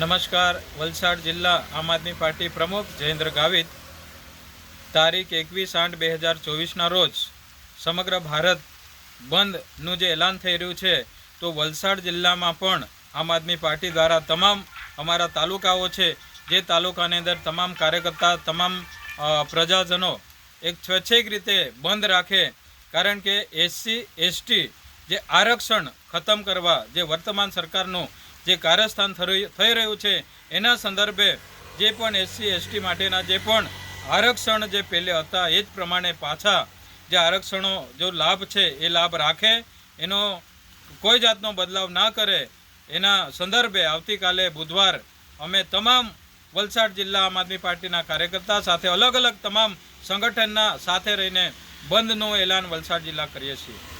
નમસ્કાર, વલસાડ જિલ્લા આમ આદમી પાર્ટી પ્રમુખ જયેન્દ્ર ગાવિત. તારીખ એકવીસ આઠ બે હજાર ચોવીસના રોજ સમગ્ર ભારત બંધનું જે એલાન થઈ રહ્યું છે, તો વલસાડ જિલ્લામાં પણ આમ આદમી પાર્ટી દ્વારા તમામ અમારા તાલુકાઓ છે, જે તાલુકાની અંદર તમામ કાર્યકર્તા, તમામ પ્રજાજનો એક સ્વૈચ્છિક રીતે બંધ રાખે. કારણ કે એસસી, એસટી જે આરક્ષણ ખતમ કરવા, જે વર્તમાન સરકારનું જે કારસ્થાન થઈ થઈ રહ્યું છે, એના સંદર્ભે જે પણ એસસી, એસટી માટેના જે પણ આરક્ષણ જે પહેલે હતા, એ જ પ્રમાણે પાછા જે આરક્ષણો જો લાભ છે, એ લાભ રાખે, એનો કોઈ જાતનો બદલાવ ના કરે, એના સંદર્ભે આવતીકાલે બુધવાર અમે તમામ વલસાડ જિલ્લા આમ આદમી પાર્ટીના કાર્યકર્તા સાથે અલગ અલગ તમામ સંગઠનના સાથે રહીને બંધનું એલાન વલસાડ જિલ્લા કરીએ છીએ.